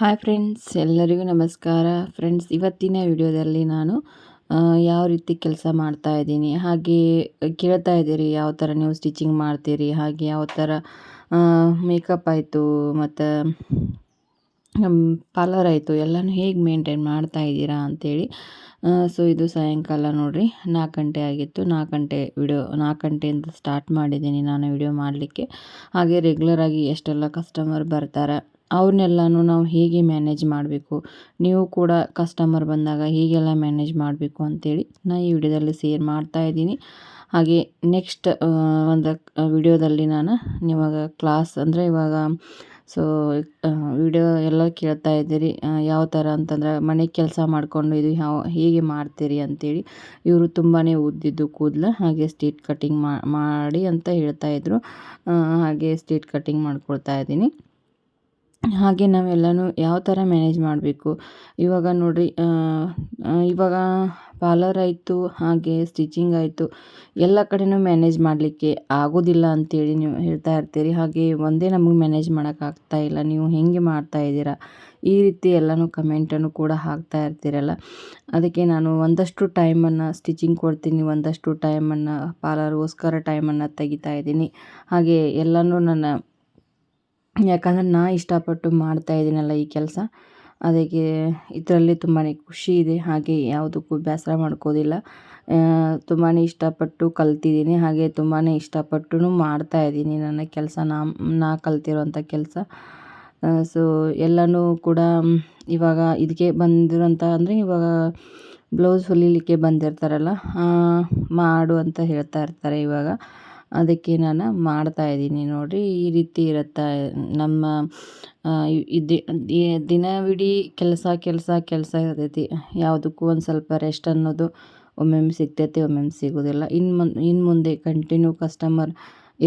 Hi friends, ಎಲ್ಲರಿಗೂ ನಮಸ್ಕಾರ. Friends, ಇವತ್ತಿನ ವಿಡಿಯೋದಲ್ಲಿ ನಾನು ಯಾವ ರೀತಿ ಕೆಲಸ ಮಾಡ್ತಾ ಇದ್ದೀನಿ, ಹಾಗೆ ಕೇಳ್ತಾ ಇದ್ದೀರಿ, ಯಾವ ಥರ ನೀವು ಸ್ಟಿಚಿಂಗ್ ಮಾಡ್ತೀರಿ, ಹಾಗೆ ಯಾವ ಥರ ಮೇಕಪ್ ಆಯಿತು, ಮತ್ತು ಪಾರ್ಲರ್ ಆಯಿತು, ಎಲ್ಲನೂ ಹೇಗೆ ಮೇಂಟೈನ್ ಮಾಡ್ತಾ ಇದ್ದೀರಾ ಅಂಥೇಳಿ ಸೊ ಇದು ಸಾಯಂಕಾಲ ನೋಡಿರಿ, ನಾಲ್ಕು ಗಂಟೆ ಆಗಿತ್ತು, ನಾಲ್ಕು ಗಂಟೆ ವಿಡಿಯೋ, ನಾಲ್ಕು ಗಂಟೆಯಿಂದ ಸ್ಟಾರ್ಟ್ ಮಾಡಿದ್ದೀನಿ ನಾನು ವಿಡಿಯೋ ಮಾಡಲಿಕ್ಕೆ. ಹಾಗೆ ರೆಗ್ಯುಲರಾಗಿ ಎಷ್ಟೆಲ್ಲ ಕಸ್ಟಮರ್ ಬರ್ತಾರೆ ಅವ್ರನ್ನೆಲ್ಲನೂ ನಾವು ಹೇಗೆ ಮ್ಯಾನೇಜ್ ಮಾಡಬೇಕು? ನೀವು ಕೂಡ ಕಸ್ಟಮರ್ ಬಂದಾಗ ಹೀಗೆಲ್ಲ ಮ್ಯಾನೇಜ್ ಮಾಡಬೇಕು ಅಂತೇಳಿ ನಾನು ಈ ವಿಡಿಯೋದಲ್ಲಿ ಶೇರ್ ಮಾಡ್ತಾ ಇದ್ದೀನಿ. ಹಾಗೆ ನೆಕ್ಸ್ಟ್ ಒಂದು ವಿಡಿಯೋದಲ್ಲಿ ನಾನು ಇವಾಗ ಕ್ಲಾಸ್ ಅಂದರೆ ಇವಾಗ, ಸೊ ವಿಡಿಯೋ ಎಲ್ಲ ಕೇಳ್ತಾ ಇದ್ದೀರಿ. ಯಾವ ಥರ ಅಂತಂದ್ರೆ ಮನೆ ಕೆಲಸ ಮಾಡಿಕೊಂಡು ಇದು ಯಾವ ಹೇಗೆ ಮಾಡ್ತೀರಿ ಅಂತೇಳಿ. ಇವರು ತುಂಬಾ ಉದ್ದಿದ್ದು ಕೂದಲು, ಹಾಗೆ ಸ್ಟೇಟ್ ಕಟ್ಟಿಂಗ್ ಮಾಡಿ ಅಂತ ಹೇಳ್ತಾಯಿದ್ರು ಹಾಗೆ ಸ್ಟೇಟ್ ಕಟ್ಟಿಂಗ್ ಮಾಡ್ಕೊಳ್ತಾ ಇದ್ದೀನಿ. ಹಾಗೆ ನಾವೆಲ್ಲನೂ ಯಾವ ಥರ ಮ್ಯಾನೇಜ್ ಮಾಡಬೇಕು? ಇವಾಗ ನೋಡಿರಿ ಇವಾಗ ಪಾರ್ಲರ್ ಆಯಿತು, ಹಾಗೆ ಸ್ಟಿಚಿಂಗ್ ಆಯಿತು, ಎಲ್ಲ ಕಡೆಯೂ ಮ್ಯಾನೇಜ್ ಮಾಡಲಿಕ್ಕೆ ಆಗೋದಿಲ್ಲ ಅಂತೇಳಿ ನೀವು ಹೇಳ್ತಾ ಇರ್ತೀರಿ. ಹಾಗೆ ಒಂದೇ ನಮಗೆ ಮ್ಯಾನೇಜ್ ಮಾಡೋಕ್ಕಾಗ್ತಾ ಇಲ್ಲ, ನೀವು ಹೇಗೆ ಮಾಡ್ತಾ ಇದ್ದೀರಾ? ಈ ರೀತಿ ಎಲ್ಲನೂ ಕಮೆಂಟನ್ನು ಕೂಡ ಹಾಕ್ತಾ ಇರ್ತೀರಲ್ಲ. ಅದಕ್ಕೆ ನಾನು ಒಂದಷ್ಟು ಟೈಮನ್ನು ಸ್ಟಿಚಿಂಗ್ ಕೊಡ್ತೀನಿ, ಒಂದಷ್ಟು ಟೈಮನ್ನು ಪಾರ್ಲರ್ಗೋಸ್ಕರ ಟೈಮನ್ನು ತೆಗಿತಾ ಇದ್ದೀನಿ. ಹಾಗೆ ಎಲ್ಲನೂ ನನ್ನ ಯಾಕಂದರೆ ನಾ ಇಷ್ಟಪಟ್ಟು ಮಾಡ್ತಾ ಇದ್ದೀನಲ್ಲ ಈ ಕೆಲಸ. ಅದಕ್ಕೆ ಇದರಲ್ಲಿ ತುಂಬಾ ಖುಷಿ ಇದೆ. ಹಾಗೆ ಯಾವುದಕ್ಕೂ ಬೇಸರ ಮಾಡ್ಕೋದಿಲ್ಲ. ತುಂಬಾ ಇಷ್ಟಪಟ್ಟು ಕಲ್ತಿದ್ದೀನಿ. ಹಾಗೆ ತುಂಬಾ ಇಷ್ಟಪಟ್ಟು ಮಾಡ್ತಾ ಇದ್ದೀನಿ ನನ್ನ ಕೆಲಸ. ನಾ ನಾ ಕಲ್ತಿರೋಂಥ ಕೆಲಸ. ಸೊ ಎಲ್ಲನೂ ಕೂಡ ಇವಾಗ ಇದಕ್ಕೆ ಬಂದಿರೋಂಥ ಅಂದರೆ ಇವಾಗ ಬ್ಲೌಸ್ ಹೊಲಿಲಿಕ್ಕೆ ಬಂದಿರ್ತಾರಲ್ಲ ಮಾಡು ಅಂತ ಹೇಳ್ತಾ ಇರ್ತಾರೆ ಇವಾಗ. ಅದಕ್ಕೆ ನಾನು ಮಾಡ್ತಾ ಇದ್ದೀನಿ. ನೋಡಿರಿ, ಈ ರೀತಿ ಇರುತ್ತೆ, ನಮ್ಮ ದಿನವಿಡೀ ಕೆಲಸ ಕೆಲಸ ಕೆಲಸ ಇರ್ತೈತಿ. ಯಾವುದಕ್ಕೂ ಒಂದು ಸ್ವಲ್ಪ ರೆಸ್ಟ್ ಅನ್ನೋದು ಒಮ್ಮೊಮ್ಮೆ ಸಿಗ್ತೈತಿ, ಒಮ್ಮೊಮ್ಮೆ ಸಿಗೋದಿಲ್ಲ. ಇನ್ನು ಮುನ್ ಇನ್ನು ಮುಂದೆ ಕಂಟಿನ್ಯೂ ಕಸ್ಟಮರ್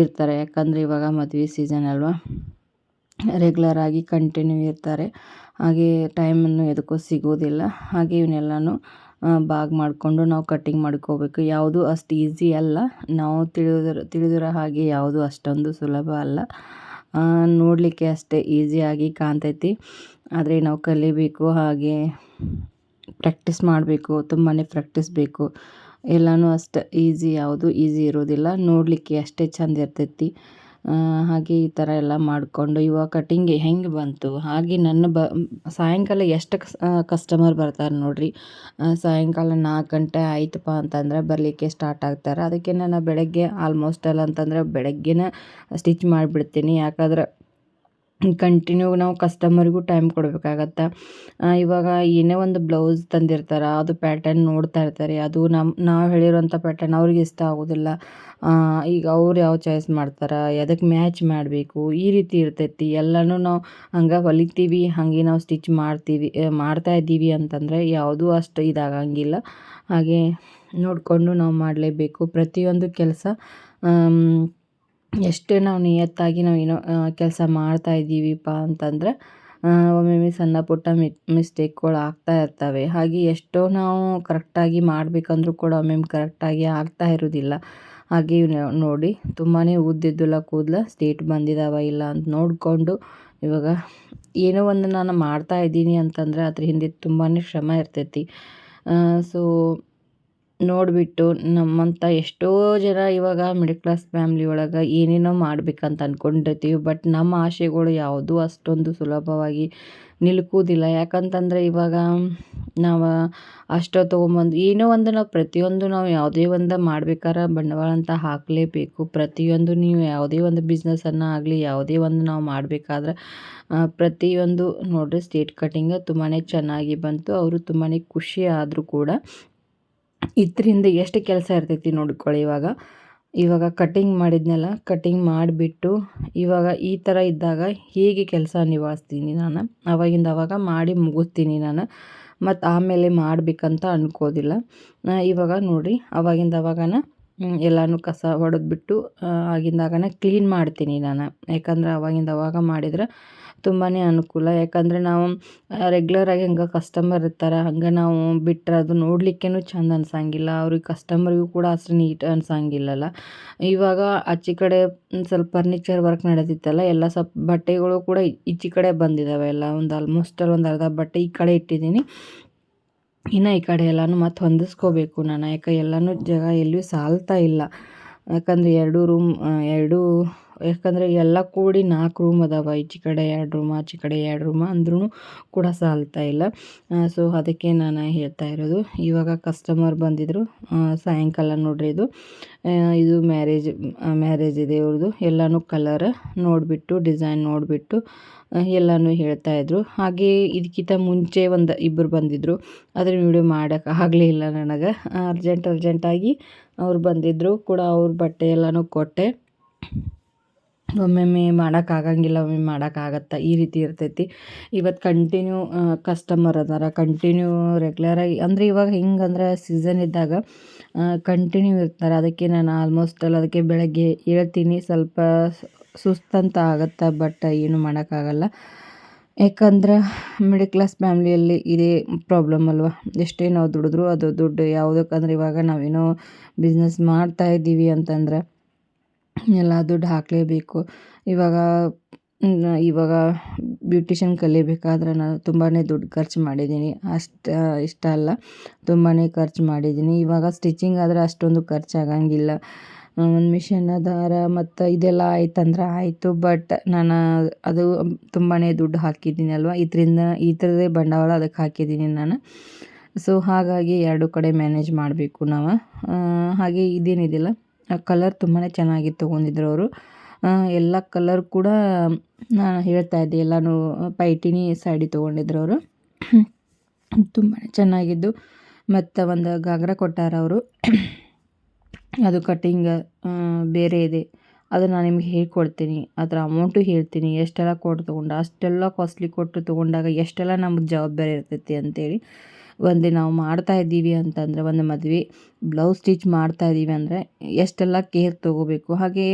ಇರ್ತಾರೆ. ಯಾಕಂದರೆ ಇವಾಗ ಮದುವೆ ಸೀಸನ್ ಅಲ್ವಾ. ರೆಗ್ಯುಲರ್ ಆಗಿ ಕಂಟಿನ್ಯೂ ಇರ್ತಾರೆ. ಹಾಗೆ ಟೈಮನ್ನು ಎದಕ್ಕೂ ಸಿಗೋದಿಲ್ಲ. ಹಾಗೆ ಇವನ್ನೆಲ್ಲನೂ ಬಾಗ್ ಮಾಡಿಕೊಂಡು ನಾವು ಕಟ್ಟಿಂಗ್ ಮಾಡ್ಕೋಬೇಕು. ಯಾವುದು ಅಷ್ಟು ಈಸಿ ಅಲ್ಲ. ನಾವು ತಿಳಿದಿರೋ ತಿಳಿದಿರೋ ಹಾಗೆ ಯಾವುದು ಅಷ್ಟೊಂದು ಸುಲಭ ಅಲ್ಲ. ನೋಡಲಿಕ್ಕೆ ಅಷ್ಟೇ ಈಸಿಯಾಗಿ ಕಾಣ್ತೈತಿ. ಆದರೆ ನಾವು ಕಲಿಬೇಕು, ಹಾಗೆ ಪ್ರ್ಯಾಕ್ಟೀಸ್ ಮಾಡಬೇಕು ತುಂಬಾ ಪ್ರ್ಯಾಕ್ಟೀಸ್ ಬೇಕು. ಎಲ್ಲನೂ ಅಷ್ಟು ಈಸಿ ಯಾವುದು ಈಸಿ ಇರೋದಿಲ್ಲ. ನೋಡಲಿಕ್ಕೆ ಅಷ್ಟೇ ಚೆಂದ ಇರ್ತೈತಿ. ಹಾಗೆ ಈ ಥರ ಎಲ್ಲ ಮಾಡಿಕೊಂಡು ಇವಾಗ ಕಟಿಂಗ್ ಹೆಂಗೆ ಬಂತು? ಹಾಗೆ ನನ್ನ ಬ, ಸಾಯಂಕಾಲ ಎಷ್ಟು ಕಸ್ಟಮರ್ ಬರ್ತಾರೆ ನೋಡಿರಿ. ಸಾಯಂಕಾಲ ನಾಲ್ಕು ಗಂಟೆ ಆಯ್ತಪ್ಪ ಅಂತಂದರೆ ಬರಲಿಕ್ಕೆ ಸ್ಟಾರ್ಟ್ ಆಗ್ತಾರೆ. ಅದಕ್ಕೆ ನಾನು ಬೆಳಗ್ಗೆ ಆಲ್ಮೋಸ್ಟ್ ಅಲ್ಲ ಅಂತಂದರೆ ಬೆಳಗ್ಗೆನೇ ಸ್ಟಿಚ್ ಮಾಡಿಬಿಡ್ತೀನಿ. ಯಾಕಂದ್ರೆ ಕಂಟಿನ್ಯೂ ನಾವು ಕಸ್ಟಮರಿಗೂ ಟೈಮ್ ಕೊಡಬೇಕಾಗತ್ತೆ. ಇವಾಗ ಏನೇ ಒಂದು ಬ್ಲೌಸ್ ತಂದಿರ್ತಾರೆ, ಅದು ಪ್ಯಾಟರ್ನ್ ನೋಡ್ತಾ ಇರ್ತಾರೆ. ಅದು ನಮ್ಮ ನಾವು ಹೇಳಿರೋಂಥ ಪ್ಯಾಟರ್ನ್ ಅವ್ರಿಗೆ ಇಷ್ಟ ಆಗೋದಿಲ್ಲ. ಈಗ ಅವ್ರು ಯಾವ ಚಾಯ್ಸ್ ಮಾಡ್ತಾರೆ ಎದಕ್ಕೆ ಮ್ಯಾಚ್ ಮಾಡಬೇಕು, ಈ ರೀತಿ ಇರ್ತೈತಿ. ಎಲ್ಲನೂ ನಾವು ಹಂಗೆ ಹೊಲಿತೀವಿ, ಹಾಗೆ ನಾವು ಸ್ಟಿಚ್ ಮಾಡ್ತೀವಿ ಮಾಡ್ತಾ ಇದ್ದೀವಿ ಅಂತಂದರೆ ಯಾವುದೂ ಅಷ್ಟು ಇದಾಗಂಗಿಲ್ಲ. ಹಾಗೆ ನೋಡಿಕೊಂಡು ನಾವು ಮಾಡಲೇಬೇಕು. ಪ್ರತಿಯೊಂದು ಕೆಲಸ ಎಷ್ಟೇ ನಾವು ನಿಯತ್ತಾಗಿ ನಾವು ಏನೋ ಕೆಲಸ ಮಾಡ್ತಾ ಇದ್ದೀವಿಪ್ಪ ಅಂತಂದ್ರೆ ಒಮ್ಮೊಮ್ಮೆ ಸಣ್ಣ ಪುಟ್ಟ ಮಿಸ್ಟೇಕ್ಗಳು ಆಗ್ತಾ ಇರ್ತವೆ. ಹಾಗೆ ಎಷ್ಟೋ ನಾವು ಕರೆಕ್ಟಾಗಿ ಮಾಡಬೇಕಂದ್ರೂ ಕೂಡ ಒಮ್ಮೊಮ್ಮೆ ಕರೆಕ್ಟಾಗಿ ಆಗ್ತಾ ಇರೋದಿಲ್ಲ ಹಾಗೆ ನೋಡಿ ತುಂಬಾ ಉದ್ದಿದ್ದಿಲ್ಲ ಕೂದಲ, ಸ್ಟೇಟ್ ಬಂದಿದ್ದಾವ ಇಲ್ಲ ಅಂತ ನೋಡಿಕೊಂಡು ಇವಾಗ ಏನೋ ಒಂದು ನಾನು ಮಾಡ್ತಾ ಇದ್ದೀನಿ ಅಂತಂದರೆ ಅದ್ರ ಹಿಂದೆ ತುಂಬಾ ಶ್ರಮ ಇರ್ತೈತಿ. ಸೊ ನೋಡಿಬಿಟ್ಟು ನಮ್ಮಂಥ ಎಷ್ಟೋ ಜನ ಇವಾಗ ಮಿಡಲ್ ಕ್ಲಾಸ್ ಫ್ಯಾಮ್ಲಿ ಒಳಗೆ ಏನೇನೋ ಮಾಡ್ಬೇಕಂತ ಅಂದ್ಕೊಂಡಿರ್ತೀವಿ ಬಟ್ ನಮ್ಮ ಆಸೆಗಳು ಯಾವುದೂ ಅಷ್ಟೊಂದು ಸುಲಭವಾಗಿ ನಿಲ್ಕೋದಿಲ್ಲ. ಯಾಕಂತಂದರೆ ಇವಾಗ ನಾವು ಅಷ್ಟೋ ತೊಗೊಂಬಂದು, ಏನೋ ಒಂದು ನಾವು ಪ್ರತಿಯೊಂದು ನಾವು ಯಾವುದೇ ಒಂದು ಮಾಡ್ಬೇಕಾರೆ ಬಂಡವಾಳ ಅಂತ ಹಾಕಲೇಬೇಕು. ಪ್ರತಿಯೊಂದು ನೀವು ಯಾವುದೇ ಒಂದು ಬಿಸ್ನೆಸ್ಸನ್ನು ಆಗಲಿ, ಯಾವುದೇ ಒಂದು ನಾವು ಮಾಡಬೇಕಾದ್ರೆ ಪ್ರತಿಯೊಂದು ನೋಡಿರಿ ಸ್ಟೇಟ್ ಕಟಿಂಗ್ ತುಂಬಾ ಚೆನ್ನಾಗಿ ಬಂತು. ಅವರು ತುಂಬಾ ಖುಷಿ ಆದರೂ ಕೂಡ ಇದರಿಂದ ಎಷ್ಟು ಕೆಲಸ ಇರ್ತೈತಿ ನೋಡ್ಕೊಳ್ಳಿ ಇವಾಗ. ಇವಾಗ ಕಟಿಂಗ್ ಮಾಡಿದ್ನೆಲ್ಲ ಕಟ್ಟಿಂಗ್ ಮಾಡಿಬಿಟ್ಟು ಇವಾಗ ಈ ಥರ ಇದ್ದಾಗ ಹೇಗೆ ಕೆಲಸ ನಿಭಾಯಿಸ್ತೀನಿ ನಾನು? ಅವಾಗಿಂದ ಅವಾಗ ಮಾಡಿ ಮುಗಿಸ್ತೀನಿ ನಾನು. ಮತ್ತು ಆಮೇಲೆ ಮಾಡಬೇಕಂತ ಅನ್ಕೋದಿಲ್ಲ. ಇವಾಗ ನೋಡಿರಿ, ಅವಾಗಿಂದ ಅವಾಗನ ಎಲ್ಲನೂ ಕಸ ಹೊಡೆದ್ಬಿಟ್ಟು ಆಗಿಂದಾಗನ ಕ್ಲೀನ್ ಮಾಡ್ತೀನಿ ನಾನು. ಯಾಕಂದ್ರೆ ಅವಾಗಿಂದ ಅವಾಗ ಮಾಡಿದ್ರೆ ತುಂಬಾ ಅನುಕೂಲ. ಯಾಕಂದರೆ ನಾವು ರೆಗ್ಯುಲರಾಗಿ ಹಂಗೆ ಕಸ್ಟಮರ್ ಇರ್ತಾರೆ, ಹಂಗೆ ನಾವು ಬಿಟ್ಟರೆ ಅದು ನೋಡ್ಲಿಕ್ಕೇನು ಚಂದ ಅನ್ಸಂಗಿಲ್ಲ. ಅವ್ರಿಗೆ ಕಸ್ಟಮರಿಗೂ ಕೂಡ ಅಷ್ಟು ನೀಟ್ ಅನ್ಸಂಗಿಲ್ಲಲ್ಲ. ಇವಾಗ ಆಚೆ ಕಡೆ ಸ್ವಲ್ಪ ಫರ್ನಿಚರ್ ವರ್ಕ್ ನಡೆದಿತ್ತಲ್ಲ, ಎಲ್ಲ ಸ್ವಲ್ಪ ಬಟ್ಟೆಗಳು ಕೂಡ ಈಚೆ ಕಡೆ ಬಂದಿದ್ದಾವೆ ಎಲ್ಲ. ಒಂದು ಆಲ್ಮೋಸ್ಟ್ ಒಂದು ಅರ್ಧ ಬಟ್ಟೆ ಈ ಕಡೆ ಇಟ್ಟಿದ್ದೀನಿ. ಇನ್ನು ಈ ಕಡೆ ಎಲ್ಲನೂ ಮತ್ತೆ ಹೊಂದಿಸ್ಕೋಬೇಕು ನಾನು. ಯಾಕೆ ಎಲ್ಲನೂ ಜಾಗ ಎಲ್ಲೂ ಸಾಲ್ತಾ ಇಲ್ಲ. ಯಾಕಂದರೆ ಎರಡು ರೂಮ್ ಎರಡು ಯಾಕಂದರೆ ಎಲ್ಲ ಕೂಡಿ ನಾಲ್ಕು ರೂಮ್ ಅದಾವ. ಈಚೆ ಕಡೆ ಎರಡು ರೂಮ್ ಆಚೆ ಕಡೆ ಎರಡು ರೂಮ್ ಅಂದ್ರೂ ಕೂಡ ಸಾಲ್ತಾ ಇಲ್ಲ. ಸೊ ಅದಕ್ಕೆ ನಾನು ಹೇಳ್ತಾ ಇರೋದು, ಇವಾಗ ಕಸ್ಟಮರ್ ಬಂದಿದ್ದರು ಸಾಯಂಕಾಲ ನೋಡ್ರಿ ಇದು. ಇದು ಮ್ಯಾರೇಜ್ ಮ್ಯಾರೇಜ್ ಇದೆ ಇವ್ರದ್ದು ಎಲ್ಲನೂ ಕಲರ್ ನೋಡಿಬಿಟ್ಟು ಡಿಸೈನ್ ನೋಡಿಬಿಟ್ಟು ಎಲ್ಲನೂ ಹೇಳ್ತಾಯಿದ್ರು ಹಾಗೆ ಇದಕ್ಕಿಂತ ಮುಂಚೆ ಒಂದು ಇಬ್ಬರು ಬಂದಿದ್ದರು ಅದ್ರ ವಿಡಿಯೋ ಮಾಡೋಕೆ ಇಲ್ಲ ನನಗೆ. ಅರ್ಜೆಂಟ್ ಅರ್ಜೆಂಟಾಗಿ ಅವ್ರು ಬಂದಿದ್ದರು ಕೂಡ ಅವ್ರ ಬಟ್ಟೆ ಎಲ್ಲನೂ ಕೊಟ್ಟೆ. ಒಮ್ಮೊಮ್ಮೆ ಮಾಡೋಕ್ಕಾಗಂಗಿಲ್ಲ, ಒಮ್ಮೆ ಮಾಡೋಕ್ಕಾಗತ್ತೆ ಈ ರೀತಿ ಇರ್ತೈತಿ. ಇವತ್ತು ಕಂಟಿನ್ಯೂ ಕಸ್ಟಮರ್ ಅದಾರ ಕಂಟಿನ್ಯೂ ರೆಗ್ಯುಲರಾಗಿ ಅಂದರೆ ಇವಾಗ ಹೆಂಗಂದ್ರೆ ಸೀಸನ್ ಇದ್ದಾಗ ಕಂಟಿನ್ಯೂ ಇರ್ತಾರೆ. ಅದಕ್ಕೆ ನಾನು ಆಲ್ಮೋಸ್ಟ್ ಅಲ್ಲಿ ಅದಕ್ಕೆ ಬೆಳಗ್ಗೆ ಹೇಳ್ತೀನಿ, ಸ್ವಲ್ಪ ಸುಸ್ತಂತ ಆಗುತ್ತೆ ಬಟ್ ಏನು ಮಾಡೋಕ್ಕಾಗಲ್ಲ. ಯಾಕಂದ್ರೆ ಮಿಡಲ್ ಕ್ಲಾಸ್ ಫ್ಯಾಮ್ಲಿಯಲ್ಲಿ ಇದೇ ಪ್ರಾಬ್ಲಮ್ ಅಲ್ವಾ? ಎಷ್ಟೇ ನಾವು ದುಡಿದ್ರು, ಅದು ದುಡ್ಡು ಯಾವುದಕ್ಕಂದ್ರೆ ಇವಾಗ ನಾವೇನೋ ಬಿಸ್ನೆಸ್ ಮಾಡ್ತಾ ಇದ್ದೀವಿ ಅಂತಂದ್ರೆ ಎಲ್ಲ ದುಡ್ಡು ಹಾಕಲೇಬೇಕು. ಇವಾಗ ಇವಾಗ ಬ್ಯೂಟಿಷಿಯನ್ ಕಲಿಬೇಕಾದ್ರೆ ನಾನು ತುಂಬಾ ದುಡ್ಡು ಖರ್ಚು ಮಾಡಿದ್ದೀನಿ. ಅಷ್ಟು, ಇಷ್ಟ ಅಲ್ಲ ತುಂಬಾ ಖರ್ಚು ಮಾಡಿದ್ದೀನಿ. ಇವಾಗ ಸ್ಟಿಚಿಂಗ್ ಆದರೆ ಅಷ್ಟೊಂದು ಖರ್ಚಾಗಂಗಿಲ್ಲ. ಒಂದು ಮಿಷನ್ ದಾರ ಮತ್ತು ಇದೆಲ್ಲ ಆಯ್ತಂದ್ರೆ ಆಯಿತು, ಬಟ್ ನಾನು ಅದು ತುಂಬಾ ದುಡ್ಡು ಹಾಕಿದ್ದೀನಿ ಅಲ್ವಾ? ಇದರಿಂದ ಈ ಥರದೇ ಬಂಡವಾಳ ಅದಕ್ಕೆ ಹಾಕಿದ್ದೀನಿ ನಾನು. ಸೊ ಹಾಗಾಗಿ ಎರಡು ಕಡೆ ಮ್ಯಾನೇಜ್ ಮಾಡಬೇಕು ನಾವು. ಹಾಗೆ ಇದೇನಿದೆಯಲ್ಲ ಕಲರ್ ತುಂಬಾ ಚೆನ್ನಾಗಿ ತೊಗೊಂಡಿದ್ರು ಅವರು. ಎಲ್ಲ ಕಲರ್ ಕೂಡ ನಾನು ಹೇಳ್ತಾ ಇದ್ದೆ, ಎಲ್ಲನೂ ಪೈಟಿನಿ ಸ್ಯಾಡಿ ತೊಗೊಂಡಿದ್ರು ಅವರು. ತುಂಬಾ ಚೆನ್ನಾಗಿದ್ದು. ಮತ್ತು ಒಂದು ಗಾಗ್ರ ಕೊಟ್ಟಾರ ಅವರು. ಅದು ಕಟ್ಟಿಂಗ್ ಬೇರೆ ಇದೆ. ಅದು ನಾನು ನಿಮ್ಗೆ ಹೇಳ್ಕೊಡ್ತೀನಿ. ಅದರ ಅಮೌಂಟು ಹೇಳ್ತೀನಿ. ಎಷ್ಟೆಲ್ಲ ಕೊಟ್ಟು ತೊಗೊಂಡು, ಅಷ್ಟೆಲ್ಲ ಕಾಸ್ಟ್ಲಿ ಕೊಟ್ಟು ತೊಗೊಂಡಾಗ ಎಷ್ಟೆಲ್ಲ ನಮ್ಗೆ ಜವಾಬ್ದಾರಿ ಇರ್ತೈತಿ ಅಂತೇಳಿ. ಒಂದು ನಾವು ಮಾಡ್ತಾ ಇದ್ದೀವಿ ಅಂತಂದರೆ, ಒಂದು ಮದುವೆ ಬ್ಲೌಸ್ ಸ್ಟಿಚ್ ಮಾಡ್ತಾ ಇದ್ದೀವಿ ಅಂದರೆ ಎಷ್ಟೆಲ್ಲ ಕೇರ್ ತೊಗೋಬೇಕು? ಹಾಗೆ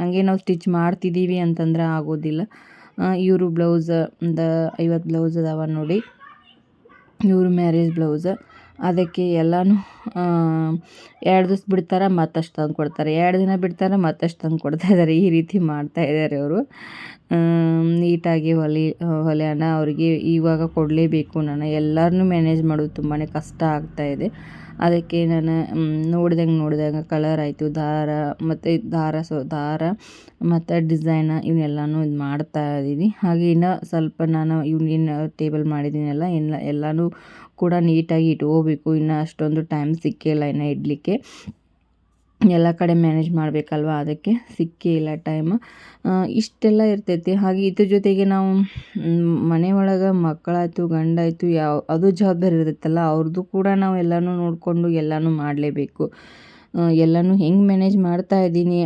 ಹಂಗೆ ನಾವು ಸ್ಟಿಚ್ ಮಾಡ್ತಿದ್ದೀವಿ ಅಂತಂದ್ರೆ ಆಗೋದಿಲ್ಲ. ಇವರು ಬ್ಲೌಸ್ ಒಂದು ಐವತ್ತು ಬ್ಲೌಸ್ ಅದಾವ ನೋಡಿ. ಇವರು ಮ್ಯಾರೇಜ್ ಬ್ಲೌಸ್ ಅದಕ್ಕೆ ಎಲ್ಲನೂ ಎರಡು ದಿವ್ಸ ಬಿಡ್ತಾರೆ, ಮತ್ತಷ್ಟು ತಂದು ಕೊಡ್ತಾರೆ. ಎರಡು ದಿನ ಬಿಡ್ತಾರೆ, ಮತ್ತಷ್ಟು ತಂದು ಕೊಡ್ತಾ ಇದ್ದಾರೆ ಈ ರೀತಿ ಮಾಡ್ತಾ ಇದ್ದಾರೆ ಅವರು. ನೀಟಾಗಿ ಹೊಲಿ ಹೊಲಿಯೋಣ ಅವರಿಗೆ ಇವಾಗ ಕೊಡಲೇಬೇಕು ನಾನು. ಎಲ್ಲರನ್ನೂ ಮ್ಯಾನೇಜ್ ಮಾಡೋದು ತುಂಬಾ ಕಷ್ಟ ಆಗ್ತಾಯಿದೆ ಅದಕ್ಕೆ ನಾನು ನೋಡ್ದಂಗೆ ನೋಡಿದಾಗ ಕಲರ್ ಆಯಿತು. ದಾರ ಮತ್ತು ದಾರ, ಸೊ, ದಾರ ಮತ್ತು ಡಿಸೈನ ಇವನ್ನೆಲ್ಲನೂ ಇದು ಮಾಡ್ತಾ ಇದ್ದೀನಿ ಹಾಗೆ ಇನ್ನೂ ಸ್ವಲ್ಪ ನಾನು ಇವನ್ನೇನು ಟೇಬಲ್ ಮಾಡಿದ್ದೀನಲ್ಲ ಎಲ್ಲ ಎಲ್ಲನೂ ಕೂಡ ನೀಟಾಗಿ ಇಟ್ಕೋಬೇಕು. ಇನ್ನು ಅಷ್ಟೊಂದು ಟೈಮ್ ಸಿಕ್ಕಿಲ್ಲ ಇನ್ನು ಇಡಲಿಕ್ಕೆ. ಎಲ್ಲ ಕಡೆ ಮ್ಯಾನೇಜ್ ಮಾಡಬೇಕಲ್ವ? ಅದಕ್ಕೆ ಸಿಕ್ಕೇ ಇಲ್ಲ ಟೈಮ್ ಇಷ್ಟೆಲ್ಲ ಇರ್ತೈತಿ. ಹಾಗೆ ಇದ್ರ ಜೊತೆಗೆ ನಾವು ಮನೆ ಒಳಗೆ ಮಕ್ಕಳಾಯಿತು, ಗಂಡಾಯಿತು, ಯಾವ, ಅದು ಜವಾಬ್ದಾರಿ ಇರುತ್ತಲ್ಲ, ಅವ್ರದ್ದು ಕೂಡ ನಾವು ಎಲ್ಲನೂ ನೋಡಿಕೊಂಡು ಎಲ್ಲನೂ ಮಾಡಲೇಬೇಕು. ಎಲ್ಲನೂ ಹೆಂಗೆ ಮ್ಯಾನೇಜ್ ಮಾಡ್ತಾ ಇದ್ದೀನಿ,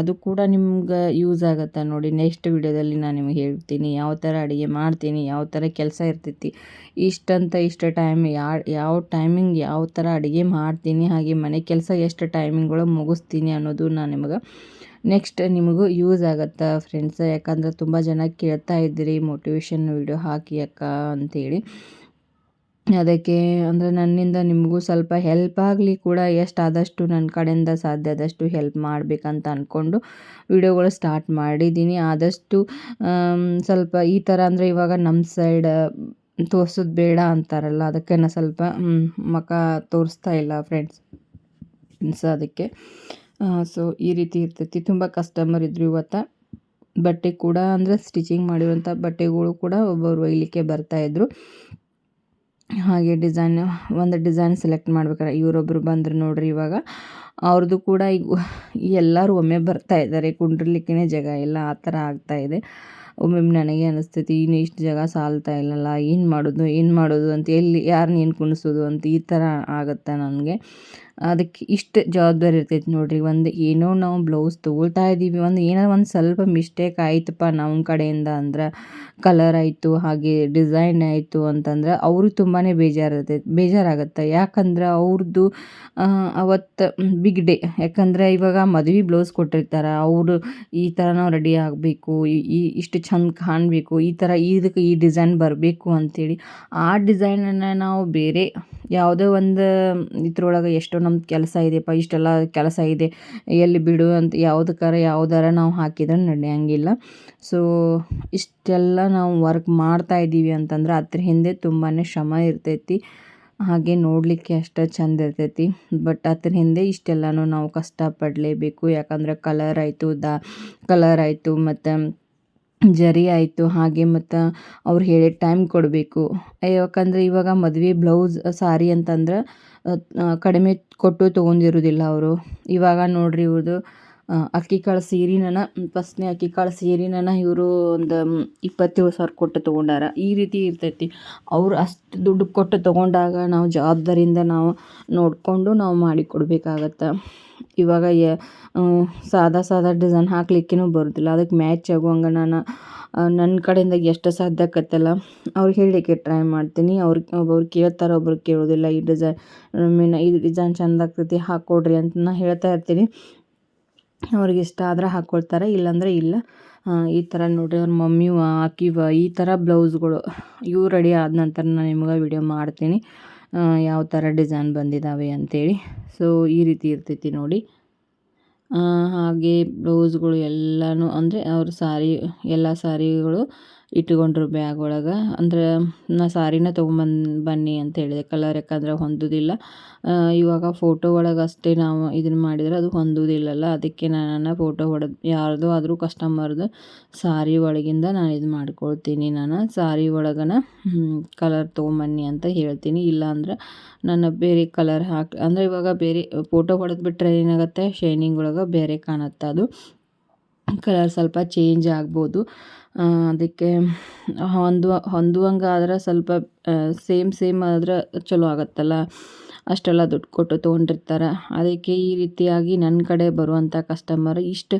ಅದು ಕೂಡ ನಿಮ್ಗೆ ಯೂಸ್ ಆಗುತ್ತೆ ನೋಡಿ. ನೆಕ್ಸ್ಟ್ ವಿಡಿಯೋದಲ್ಲಿ ನಾನು ನಿಮಗೆ ಹೇಳ್ತೀನಿ, ಯಾವ ಥರ ಅಡುಗೆ ಮಾಡ್ತೀನಿ, ಯಾವ ಥರ ಕೆಲಸ ಇರ್ತೈತಿ, ಇಷ್ಟಂತ ಇಷ್ಟು ಟೈಮ್ ಯಾವ ಟೈಮಿಂಗ್ ಯಾವ ಥರ ಅಡುಗೆ ಮಾಡ್ತೀನಿ, ಹಾಗೆ ಮನೆ ಕೆಲಸ ಎಷ್ಟು ಟೈಮಿಂಗ್ಗಳು ಮುಗಿಸ್ತೀನಿ ಅನ್ನೋದು ನಾನು ನಿಮಗೆ ನೆಕ್ಸ್ಟ್ ನಿಮಗೂ ಯೂಸ್ ಆಗತ್ತೆ ಫ್ರೆಂಡ್ಸ್ ಯಾಕಂದ್ರೆ ತುಂಬ ಜನ ಕೇಳ್ತಾ ಇದ್ದೀರಿ ಮೋಟಿವೇಶನ್ ವಿಡಿಯೋ ಹಾಕಿ ಅಕ್ಕ ಅಂತೇಳಿ. ಅದಕ್ಕೆ ಅಂದರೆ ನನ್ನಿಂದ ನಿಮಗೂ ಸ್ವಲ್ಪ ಹೆಲ್ಪ್ ಆಗಲಿ ಕೂಡ ಎಷ್ಟು ಆದಷ್ಟು ನನ್ನ ಕಡೆಯಿಂದ ಸಾಧ್ಯ ಆದಷ್ಟು ಹೆಲ್ಪ್ ಮಾಡಬೇಕಂತ ಅಂದ್ಕೊಂಡು ವಿಡಿಯೋಗಳು ಸ್ಟಾರ್ಟ್ ಮಾಡಿದ್ದೀನಿ. ಆದಷ್ಟು ಸ್ವಲ್ಪ ಈ ಥರ ಅಂದರೆ ಇವಾಗ ನಮ್ಮ ಸೈಡ್ ತೋರ್ಸೋದು ಬೇಡ ಅಂತಾರಲ್ಲ, ಅದಕ್ಕೆ ನಾನು ಸ್ವಲ್ಪ ಮಕ ತೋರಿಸ್ತಾ ಇಲ್ಲ ಫ್ರೆಂಡ್ಸ್ ಅದಕ್ಕೆ. ಸೊ ಈ ರೀತಿ ಇರ್ತೈತಿ. ತುಂಬ ಕಸ್ಟಮರ್ ಇದ್ದರು ಇವತ್ತು. ಬಟ್ಟೆ ಕೂಡ ಅಂದರೆ ಸ್ಟಿಚಿಂಗ್ ಮಾಡಿರುವಂಥ ಬಟ್ಟೆಗಳು ಕೂಡ ಒಬ್ಬರು ಒಯ್ಲಿಕ್ಕೆ ಬರ್ತಾಯಿದ್ರು ಹಾಗೆ ಡಿಸೈನ್, ಒಂದು ಡಿಸೈನ್ ಸೆಲೆಕ್ಟ್ ಮಾಡ್ಬೇಕಾರೆ. ಇವರೊಬ್ಬರು ಬಂದರು ನೋಡ್ರಿ ಇವಾಗ. ಅವ್ರದ್ದು ಕೂಡ ಈಗ ಎಲ್ಲರೂ ಒಮ್ಮೆ ಬರ್ತಾ ಇದ್ದಾರೆ ಕುಂಡ್ರಲಿಕ್ಕೇ ಜಾಗ ಇಲ್ಲ, ಆ ಥರ ಆಗ್ತಾಯಿದೆ ಒಮ್ಮೊಮ್ಮೆ ನನಗೆ ಅನಿಸ್ತೈತಿ, ಇನ್ನು ಇಷ್ಟು ಜಾಗ ಸಾಲ್ತಾ ಇಲ್ಲಲ್ಲ, ಏನು ಮಾಡೋದು ಏನು ಮಾಡೋದು ಅಂತ, ಎಲ್ಲಿ ಯಾರನ್ನ ಏನು ಕುಣಿಸೋದು ಅಂತ ಈ ಥರ ಆಗುತ್ತೆ ನನಗೆ. ಅದಕ್ಕೆ ಇಷ್ಟು ಜವಾಬ್ದಾರಿ ಇರ್ತೈತಿ ನೋಡಿರಿ. ಒಂದು ಏನೋ ನಾವು ಬ್ಲೌಸ್ ತೊಗೊಳ್ತಾ ಇದ್ದೀವಿ. ಒಂದು ಏನೋ ಒಂದು ಸ್ವಲ್ಪ ಮಿಸ್ಟೇಕ್ ಆಯ್ತಪ್ಪ ನಮ್ಮ ಕಡೆಯಿಂದ ಅಂದ್ರೆ ಕಲರ್ ಆಯಿತು, ಹಾಗೆ ಡಿಸೈನ್ ಆಯಿತು ಅಂತಂದ್ರೆ ಅವ್ರಿಗೆ ತುಂಬಾ ಬೇಜಾರಿರ್ತೈತಿ. ಬೇಜಾರಾಗುತ್ತೆ. ಯಾಕಂದ್ರೆ ಅವ್ರದ್ದು ಅವತ್ತು ಬಿಗ್ ಡೇ ಯಾಕಂದರೆ ಇವಾಗ ಮದುವೆ ಬ್ಲೌಸ್ ಕೊಟ್ಟಿರ್ತಾರೆ. ಅವರು ಈ ಥರ ನಾವು ರೆಡಿ ಆಗಬೇಕು. ಈ ಇಷ್ಟು ಚಂದ ಕಾಣಬೇಕು. ಈ ಥರ ಇದಕ್ಕೆ ಈ ಡಿಸೈನ್ ಬರಬೇಕು ಅಂಥೇಳಿ ಆ ಡಿಸೈನನ್ನು ನಾವು ಬೇರೆ ಯಾವುದೋ ಒಂದು ಇದ್ರೊಳಗೆ ಎಷ್ಟೋ ನಮ್ದು ಕೆಲಸ ಇದೆಯಪ್ಪ, ಇಷ್ಟೆಲ್ಲ ಕೆಲಸ ಇದೆ, ಎಲ್ಲಿ ಬಿಡು ಅಂತ ಯಾವುದಕ್ಕಾರ ಯಾವ್ದಾರ ನಾವು ಹಾಕಿದ್ರೆ ನಡೆಯಂಗಿಲ್ಲ. ಸೊ ಇಷ್ಟೆಲ್ಲ ನಾವು ವರ್ಕ್ ಮಾಡ್ತಾ ಇದ್ದೀವಿ ಅಂತಂದ್ರೆ ಅದ್ರ ಹಿಂದೆ ತುಂಬಾ ಶ್ರಮ ಇರ್ತೈತಿ, ಹಾಗೆ ನೋಡಲಿಕ್ಕೆ ಅಷ್ಟೇ ಚಂದ ಇರ್ತೈತಿ. ಬಟ್ ಅದ್ರ ಹಿಂದೆ ಇಷ್ಟೆಲ್ಲನೂ ನಾವು ಕಷ್ಟಪಡಲೇಬೇಕು ಯಾಕಂದ್ರೆ ಕಲರ್ ಆಯಿತು, ದ ಕಲರ್ ಆಯಿತು, ಮತ್ತು ಜರಿ ಆಯಿತು, ಹಾಗೆ ಮತ್ತು ಅವ್ರು ಹೇಳಿದ ಟೈಮ್ ಕೊಡಬೇಕು. ಯಾಕಂದರೆ ಇವಾಗ ಮದುವೆ ಬ್ಲೌಸ್ ಸಾರಿ ಅಂತಂದ್ರೆ ಕಡಿಮೆ ಕೊಟ್ಟು ತೊಗೊಂಡಿರೋದಿಲ್ಲ ಅವರು. ಇವಾಗ ನೋಡಿರಿ ಇವ್ರದ್ದು ಅಕ್ಕಿ ಕಾಳು ಸೀರೆನ ಫಸ್ಟ್ನೇ ಅಕ್ಕಿ ಕಾಳು ಸೀರೆನ ಇವರು ಒಂದು ಇಪ್ಪತ್ತೇಳು ಸಾವಿರ ಕೊಟ್ಟು ತೊಗೊಂಡಾರ. ಈ ರೀತಿ ಇರ್ತೈತಿ. ಅವ್ರು ಅಷ್ಟು ದುಡ್ಡು ಕೊಟ್ಟು ತೊಗೊಂಡಾಗ ನಾವು ಜವಾಬ್ದಾರಿಯಿಂದ ನಾವು ನೋಡಿಕೊಂಡು ನಾವು ಮಾಡಿ ಕೊಡಬೇಕಾಗತ್ತೆ. ಇವಾಗ ಯ ಸಾದಾ ಸಾದಾ ಡಿಸೈನ್ ಹಾಕ್ಲಿಕ್ಕೇನು ಬರೋದಿಲ್ಲ. ಅದಕ್ಕೆ ಮ್ಯಾಚ್ ಆಗುವಂಗೆ ನಾನು ನನ್ನ ಕಡೆಯಿಂದ ಎಷ್ಟು ಸಾಧ್ಯ ಆಗತ್ತಲ್ಲ ಅವ್ರಿಗೆ ಹೇಳಲಿಕ್ಕೆ ಟ್ರೈ ಮಾಡ್ತೀನಿ. ಅವ್ರಿಗೆ ಒಬ್ಬೊಬ್ರು ಕೇಳ್ತಾರೆ, ಒಬ್ರು ಕೇಳೋದಿಲ್ಲ, ಈ ಡಿಸೈನ್, ಮೀನ್ ಈ ಡಿಸೈನ್ ಚೆಂದ ಆಗ್ತೈತಿ ಹಾಕ್ಕೊಡ್ರಿ ಅಂತ ನಾನು ಹೇಳ್ತಾ ಇರ್ತೀನಿ. ಅವ್ರಿಗೆ ಇಷ್ಟ ಆದ್ರೆ ಹಾಕ್ಕೊಳ್ತಾರೆ ಇಲ್ಲಾಂದರೆ ಇಲ್ಲ. ಈ ಥರ ನೋಡಿರಿ ಅವ್ರ ಮಮ್ಮಿ ಆಕಿವ ಈ ಥರ ಬ್ಲೌಸ್ಗಳು, ಇವು ರೆಡಿ ಆದ ನಂತರ ನಾನು ನಿಮ್ಗೆ ವಿಡಿಯೋ ಮಾಡ್ತೀನಿ. ಯಾವ ಥರ ಡಿಸೈನ್ ಬಂದಿದ್ದಾವೆ ಅಂಥೇಳಿ ಸೊ ಈ ರೀತಿ ಇರ್ತೈತಿ ನೋಡಿ. ಹಾಗೆ ಬ್ಲೌಸ್ಗಳು ಎಲ್ಲನೂ ಅಂದರೆ ಅವ್ರ ಸಾರಿ, ಎಲ್ಲ ಸಾರಿಗಳು ಇಟ್ಕೊಂಡ್ರು ಬ್ಯಾಗ್ ಒಳಗೆ. ಅಂದ್ರೆ ನಾ ಸಾರಿನ ತೊಗೊಂಬಂದು ಬನ್ನಿ ಅಂತ ಹೇಳಿದೆ. ಕಲರ್ ಯಾಕಂದ್ರೆ ಹೊಂದೋದಿಲ್ಲ. ಇವಾಗ ಫೋಟೋ ಒಳಗೆ ಅಷ್ಟೇ ನಾವು ಇದನ್ನು ಮಾಡಿದರೆ ಅದು ಹೊಂದೋದಿಲ್ಲಲ್ಲ. ಅದಕ್ಕೆ ನಾನು ಫೋಟೋ ಹೊಡೆದು, ಯಾರ್ದೋ ಆದರೂ ಕಸ್ಟಮರ್ದು ಸಾರಿ ಒಳಗಿಂದ ನಾನು ಇದು ಮಾಡ್ಕೊಳ್ತೀನಿ. ನಾನು ಸಾರಿ ಒಳಗನ ಕಲರ್ ತೊಗೊಂಬನ್ನಿ ಅಂತ ಹೇಳ್ತೀನಿ. ಇಲ್ಲ ಅಂದ್ರೆ ನಾನು ಬೇರೆ ಕಲರ್ ಹಾಕಿ, ಅಂದರೆ ಇವಾಗ ಬೇರೆ ಫೋಟೋ ಹೊಡೆದು ಬಿಟ್ಟರೆ ಏನಾಗುತ್ತೆ? ಶೈನಿಂಗ್ ಒಳಗೆ ಬೇರೆ ಕಾಣುತ್ತೆ ಅದು. ಕಲರ್ ಸ್ವಲ್ಪ ಚೇಂಜ್ ಆಗ್ಬೋದು. ಅದಕ್ಕೆ ಹೊಂದುವ ಹೊಂದುವಂಗೆ ಆದ್ರೆ ಸ್ವಲ್ಪ ಸೇಮ್ ಸೇಮ್ ಆದ್ರೆ ಚಲೋ ಆಗುತ್ತಲ್ಲ. ಅಷ್ಟೆಲ್ಲ ದುಡ್ಡು ಕೊಟ್ಟು ತೊಗೊಂಡಿರ್ತಾರೆ. ಅದಕ್ಕೆ ಈ ರೀತಿಯಾಗಿ ನನ್ನ ಕಡೆ ಬರುವಂಥ ಕಸ್ಟಮರ್ ಇಷ್ಟು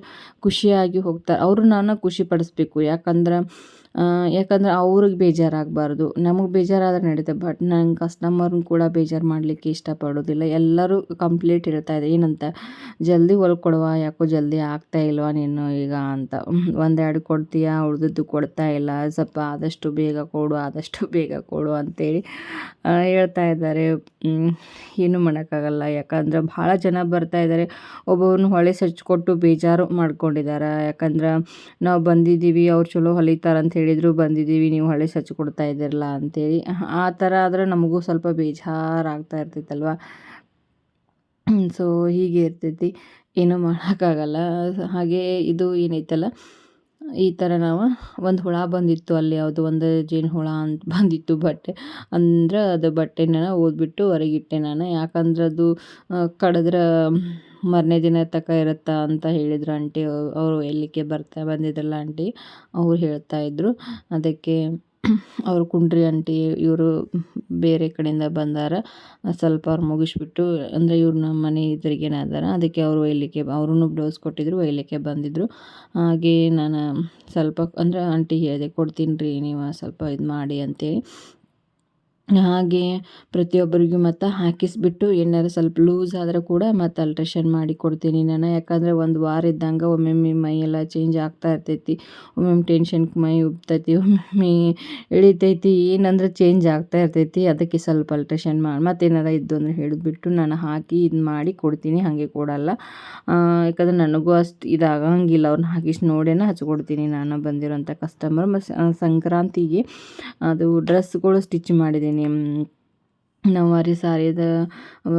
ಖುಷಿಯಾಗಿ ಹೋಗ್ತಾರೆ ಅವರು ನಾನು ಖುಷಿ ಪಡಿಸ್ಬೇಕು. ಯಾಕಂದ್ರೆ ಯಾಕಂದ್ರೆ ಅವ್ರಿಗೆ ಬೇಜಾರಾಗಬಾರ್ದು. ನಮಗೆ ಬೇಜಾರಾದ್ರೆ ನಡೀತದೆ ಬಟ್ ನಂಗೆ ಕಸ್ಟಮರ್ನ ಕೂಡ ಬೇಜಾರು ಮಾಡಲಿಕ್ಕೆ ಇಷ್ಟಪಡೋದಿಲ್ಲ. ಎಲ್ಲರೂ ಕಂಪ್ಲೀಟ್ ಇರ್ತಾ ಇದೆ, ಏನಂತ? ಜಲ್ದಿ ಹೊಲ್ಕೊಡುವ ಯಾಕೋ ಜಲ್ದಿ ಆಗ್ತಾ ಇಲ್ವಾ ನೀನು ಈಗ ಅಂತ. ಒಂದೆರಡು ಕೊಡ್ತೀಯಾ? ಉಳಿದದ್ದು ಕೊಡ್ತಾ ಇಲ್ಲ. ಸ್ವಲ್ಪ ಆದಷ್ಟು ಬೇಗ ಕೊಡು, ಆದಷ್ಟು ಬೇಗ ಕೊಡು ಅಂತೇಳಿ ಹೇಳ್ತಾ ಇದ್ದಾರೆ. ಏನೂ ಮಾಡೋಕ್ಕಾಗಲ್ಲ. ಯಾಕಂದ್ರೆ ಭಾಳ ಜನ ಬರ್ತಾ ಇದ್ದಾರೆ ಒಬ್ಬೊಬ್ರನ್ನ ಹೊಳೆ ಕೊಟ್ಟು ಬೇಜಾರು ಮಾಡ್ಕೊಂಡಿದ್ದಾರೆ ಯಾಕಂದ್ರೆ ನಾವು ಬಂದಿದ್ದೀವಿ, ಅವ್ರು ಚಲೋ ಹೊಲಿತಾರಂತ ಅಂತ ಹೇಳಿದ್ರು, ಬಂದಿದ್ದೀವಿ, ನೀವು ಹಳೆ ಸಚ್ಚಿ ಕೊಡ್ತಾ ಇದ್ದೀರಲ್ಲ ಅಂತೇಳಿ. ಆ ಥರ ಆದರೆ ನಮಗೂ ಸ್ವಲ್ಪ ಬೇಜಾರಾಗ್ತಾ ಇರ್ತೈತಲ್ವ ಸೊ, ಹೀಗೆ ಇರ್ತೈತಿ. ಏನೂ ಮಾಡೋಕ್ಕಾಗಲ್ಲ. ಹಾಗೆ ಇದು ಏನೈತಲ್ಲ, ಈ ಥರ ನಾವು ಒಂದು ಹುಳ ಬಂದಿತ್ತು ಅಲ್ಲಿ, ಯಾವುದು ಒಂದು ಜೇನು ಹುಳ ಅಂತ ಬಂದಿತ್ತು ಬಟ್ಟೆ. ಅಂದ್ರೆ ಅದು ಬಟ್ಟೆನ ಓದ್ಬಿಟ್ಟು ಹೊರಗಿಟ್ಟೆ ನಾನು. ಯಾಕಂದ್ರೆ ಅದು ಕಡಿದ್ರೆ ಮರನೇ ದಿನ ತನಕ ಇರುತ್ತಾ ಅಂತ ಹೇಳಿದ್ರು ಆಂಟಿ. ಅವರು ಎಲ್ಲಿಗೆ ಬರ್ತಾ ಬಂದಿದ್ರಲ್ಲ ಆಂಟಿ, ಅವ್ರು ಹೇಳ್ತಾ ಇದ್ದರು ಅದಕ್ಕೆ ಅವರು ಕುಂಡ್ರಿ ಆಂಟಿ, ಇವರು ಬೇರೆ ಕಡೆಯಿಂದ ಬಂದಾರ. ಸ್ವಲ್ಪ ಅವ್ರು ಮುಗಿಸ್ಬಿಟ್ಟು, ಅಂದರೆ ಇವ್ರು ನಮ್ಮ ಮನೆ ಇದ್ರಿಗೇನೆ ಅದಕ್ಕೆ ಅವರು ಒಯ್ಲಿಕ್ಕೆ ಅವ್ರೂ ಬ್ಲೌಸ್ ಕೊಟ್ಟಿದ್ರು ಒಯ್ಲಿಕ್ಕೆ ಬಂದಿದ್ದರು ಹಾಗೆ ನಾನು ಸ್ವಲ್ಪ, ಅಂದರೆ ಆಂಟಿ ಹೇಳಿದೆ, ಕೊಡ್ತೀನಿ ರೀ, ನೀವು ಸ್ವಲ್ಪ ಇದು ಮಾಡಿ ಅಂತೇಳಿ. ಹಾಗೆ ಪ್ರತಿಯೊಬ್ಬರಿಗೂ ಮತ್ತು ಹಾಕಿಸ್ಬಿಟ್ಟು ಏನಾರು ಸ್ವಲ್ಪ ಲೂಸ್ ಆದ್ರೆ ಕೂಡ ಮತ್ತು ಅಲ್ಟ್ರೇಷನ್ ಮಾಡಿ ಕೊಡ್ತೀನಿ ನಾನು. ಯಾಕಂದರೆ ಒಂದು ವಾರ ಇದ್ದಂಗೆ ಒಮ್ಮೊಮ್ಮೆ ಮೈ ಎಲ್ಲ ಚೇಂಜ್ ಆಗ್ತಾ ಇರ್ತೈತಿ, ಒಮ್ಮೊಮ್ಮೆ ಟೆನ್ಷನ್ಗೆ ಮೈ ಉಬ್ತೈತಿ, ಒಮ್ಮೊಮ್ಮೆ ಇಳಿತೈತಿ ಏನಂದ್ರೆ ಚೇಂಜ್ ಆಗ್ತಾ ಇರ್ತೈತಿ, ಅದಕ್ಕೆ ಸ್ವಲ್ಪ ಅಲ್ಟ್ರೇಷನ್ ಮಾಡಿ, ಮತ್ತೇನಾರ ಇದ್ದು ಅಂದರೆ ಹೇಳಿಬಿಟ್ಟು ನಾನು ಹಾಕಿ ಇದು ಮಾಡಿ ಕೊಡ್ತೀನಿ, ಹಾಗೆ ಕೊಡಲ್ಲ. ಯಾಕಂದರೆ ನನಗೂ ಅಷ್ಟು ಇದಾಗಂಗಿಲ್ಲ ಅವ್ರನ್ನ ಹಾಕಿಸಿ ನೋಡೇನ ಹಚ್ಕೊಡ್ತೀನಿ ನಾನು ಬಂದಿರೋಂಥ ಕಸ್ಟಮರ್ ಮತ್ತು ಸಂಕ್ರಾಂತಿಗೆ ಅದು ಡ್ರೆಸ್ಗಳು ಸ್ಟಿಚ್ ಮಾಡಿದ್ದೀನಿ. Um, ನವಾರಿ ಸಾರಿದ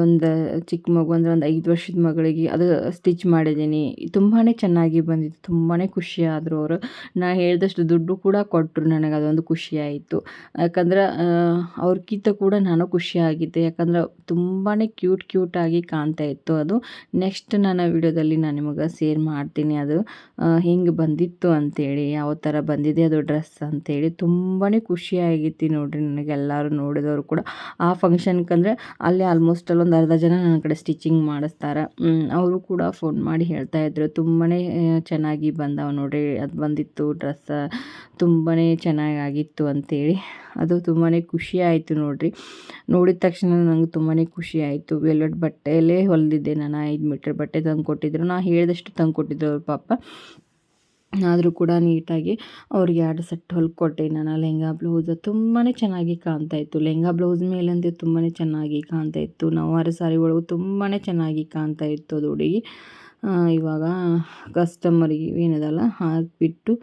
ಒಂದು ಚಿಕ್ಕ ಮಗು ಅಂದರೆ ಒಂದು ಐದು ವರ್ಷದ ಮಗಳಿಗೆ ಅದು ಸ್ಟಿಚ್ ಮಾಡಿದ್ದೀನಿ. ತುಂಬಾ ಚೆನ್ನಾಗಿ ಬಂದಿತ್ತು. ತುಂಬಾ ಖುಷಿ ಆದರು ಅವರು. ನಾ ಹೇಳಿದಷ್ಟು ದುಡ್ಡು ಕೂಡ ಕೊಟ್ಟರು ನನಗೆ. ಅದೊಂದು ಖುಷಿ ಆಯಿತು. ಯಾಕಂದ್ರೆ ಅವ್ರಿಗಿಂತ ಕೂಡ ನಾನು ಖುಷಿಯಾಗಿದ್ದೆ ಯಾಕಂದ್ರೆ ತುಂಬಾ ಕ್ಯೂಟ್ ಕ್ಯೂಟಾಗಿ ಕಾಣ್ತಾ ಇತ್ತು ಅದು. ನೆಕ್ಸ್ಟ್ ನನ್ನ ವಿಡಿಯೋದಲ್ಲಿ ನಾನು ನಿಮಗೆ ಸೇರ್ ಮಾಡ್ತೀನಿ ಅದು. ಹಿಂಗೆ ಬಂದಿತ್ತು ಅಂಥೇಳಿ ಯಾವ ಥರ ಬಂದಿದೆ ಅದು ಡ್ರೆಸ್ ಅಂತೇಳಿ. ತುಂಬಾ ಖುಷಿಯಾಗಿತ್ತು ನೋಡಿರಿ ನನಗೆ ಎಲ್ಲರೂ ನೋಡಿದವರು ಕೂಡ. ಆ ಫಂಕ್ಷನ್ ಫಂಕ್ಷನ್ಕಂದರೆ ಅಲ್ಲೇ ಆಲ್ಮೋಸ್ಟ್ ಅಲ್ಲೊಂದು ಅರ್ಧ ಜನ ನನ್ನ ಕಡೆ ಸ್ಟಿಚಿಂಗ್ ಮಾಡಿಸ್ತಾರೆ. ಅವರು ಕೂಡ ಫೋನ್ ಮಾಡಿ ಹೇಳ್ತಾ ಇದ್ರು. ತುಂಬಾ ಚೆನ್ನಾಗಿ ಬಂದವ ನೋಡಿ ಅದು ಬಂದಿತ್ತು ಡ್ರೆಸ್ ತುಂಬಾ ಚೆನ್ನಾಗಾಗಿತ್ತು ಅಂತೇಳಿ. ಅದು ತುಂಬಾ ಖುಷಿ ಆಯಿತು ನೋಡಿರಿ. ನೋಡಿದ ತಕ್ಷಣ ನನಗೆ ತುಂಬಾ ಖುಷಿ ಆಯಿತು. ವೆಲ್ವೆಟ್ ಬಟ್ಟೆಯಲ್ಲೇ ಹೊಲಿದಿದ್ದೆ ನಾನು. ಐದು ಮೀಟ್ರ್ ಬಟ್ಟೆ ತಂದು ಕೊಟ್ಟಿದ್ರು ನಾನು ಹೇಳಿದಷ್ಟು ತಂದು ಕೊಟ್ಟಿದ್ದರು ಪಾಪ. ಆದರೂ ಕೂಡ ನೀಟಾಗಿ ಅವ್ರಿಗೆ ಎರಡು ಸೆಟ್ ಹೊಲ್ಕೊಟ್ಟೆ ನಾನು ಲೆಹಂಗಾ ಬ್ಲೌಸ್ ತುಂಬಾ ಚೆನ್ನಾಗಿ ಕಾಣ್ತಾ ಇತ್ತು. ಲೆಹಂಗಾ ಬ್ಲೌಸ್ ಮೇಲಂತೆ ತುಂಬಾ ಚೆನ್ನಾಗಿ ಕಾಣ್ತಾ ಇತ್ತು. ನವಾರು ಸಾರಿ ಒಳಗೂ ತುಂಬಾ ಚೆನ್ನಾಗಿ ಕಾಣ್ತಾ ಇತ್ತು ಅದು ಹುಡುಗಿ. ಇವಾಗ ಕಸ್ಟಮರಿಗೆ ಏನದಲ್ಲ, ಹಾಕಿಬಿಟ್ಟು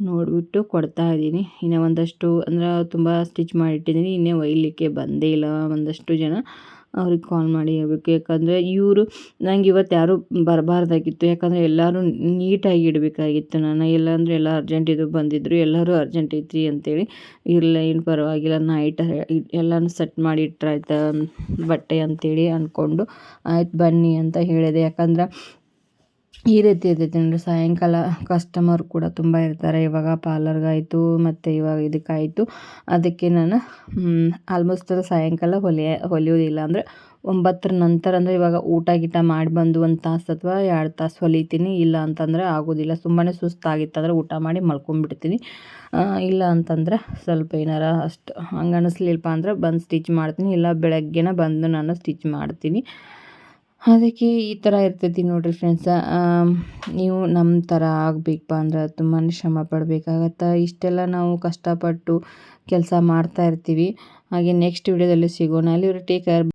ನೋಡಿಬಿಟ್ಟು ಕೊಡ್ತಾ ಇದ್ದೀನಿ. ಇನ್ನು ಒಂದಷ್ಟು, ಅಂದ್ರೆ ತುಂಬ ಸ್ಟಿಚ್ ಮಾಡಿಟ್ಟಿದ್ದೀನಿ. ಇನ್ನೇ ಒಯ್ಯಲಿಕ್ಕೆ ಬಂದೇ ಇಲ್ಲ ಒಂದಷ್ಟು ಜನ. ಅವ್ರಿಗೆ ಕಾಲ್ ಮಾಡಿ ಹೇಳ್ಬೇಕು. ಯಾಕಂದರೆ ಇವರು, ನಂಗೆ ಇವತ್ತು ಯಾರೂ ಬರಬಾರ್ದಾಗಿತ್ತು. ಯಾಕಂದರೆ ಎಲ್ಲರೂ ನೀಟಾಗಿ ಇಡಬೇಕಾಗಿತ್ತು ನಾನು. ಇಲ್ಲಾಂದರೆ ಎಲ್ಲ ಅರ್ಜೆಂಟ್ ಇದು ಬಂದಿದ್ದರು ಎಲ್ಲರೂ ಅರ್ಜೆಂಟ್ ಐತ್ರಿ ಅಂತೇಳಿ. ಇಲ್ಲ, ಏನು ಪರವಾಗಿಲ್ಲ. ನೈಟ್ ಎಲ್ಲನೂ ಸೆಟ್ ಮಾಡಿ ಇಟ್ರಾಯ್ತು, ಬಟ್ಟೆ ಅಂತೇಳಿ ಅಂದ್ಕೊಂಡು. ಆಯ್ತು ಬನ್ನಿ ಅಂತ ಹೇಳಿದೆ. ಯಾಕಂದ್ರೆ ಈ ರೀತಿ ಇರ್ತೈತೆ ಅಂದರೆ ಸಾಯಂಕಾಲ ಕಸ್ಟಮರ್ ಕೂಡ ತುಂಬ ಇರ್ತಾರೆ. ಇವಾಗ ಪಾರ್ಲರ್ಗಾಯಿತು ಮತ್ತು ಇವಾಗ ಇದಕ್ಕಾಯಿತು ಅದಕ್ಕೆ ನಾನು ಆಲ್ಮೋಸ್ಟ್ ಸಾಯಂಕಾಲ ಹೊಲಿಯ ಹೊಲಿಯೋದಿಲ್ಲ ಅಂದರೆ ಒಂಬತ್ತರ ನಂತರ ಅಂದರೆ ಇವಾಗ ಊಟ ಗೀಟ ಮಾಡಿ ಬಂದು ಒಂದು ತಾಸು ಅಥವಾ ಎರಡು ತಾಸು ಹೊಲಿತೀನಿ. ಇಲ್ಲ ಅಂತಂದರೆ ಆಗೋದಿಲ್ಲ. ತುಂಬಾ ಸುಸ್ತಾಗಿತ್ತಂದ್ರೆ ಊಟ ಮಾಡಿ ಮಲ್ಕೊಂಡ್ಬಿಡ್ತೀನಿ. ಇಲ್ಲ ಅಂತಂದ್ರೆ ಸ್ವಲ್ಪ ಏನಾರ ಅಷ್ಟು ಹಂಗೆ ಅನ್ನಿಸ್ಲಿಲ್ಲಪ್ಪ ಅಂದ್ರೆ ಬಂದು ಸ್ಟಿಚ್ ಮಾಡ್ತೀನಿ. ಇಲ್ಲ ಬೆಳಗ್ಗೆನೇ ಬಂದು ನಾನು ಸ್ಟಿಚ್ ಮಾಡ್ತೀನಿ. ಅದಕ್ಕೆ ಈ ಥರ ಇರ್ತೈತಿ ನೋಡಿರಿ ಫ್ರೆಂಡ್ಸ ನೀವು ನಮ್ಮ ಥರ ಆಗಬೇಕಪ್ಪ ಅಂದ್ರೆ ತುಂಬಾ ಶ್ರಮ ಪಡಬೇಕಾಗತ್ತೆ? ಇಷ್ಟೆಲ್ಲ ನಾವು ಕಷ್ಟಪಟ್ಟು ಕೆಲಸ ಮಾಡ್ತಾ ಇರ್ತೀವಿ. ಹಾಗೆ ನೆಕ್ಸ್ಟ್ ವಿಡಿಯೋದಲ್ಲಿ ಸಿಗೋಣ. ಅಲ್ಲಿ ಟೇಕ್ ಕೇರ್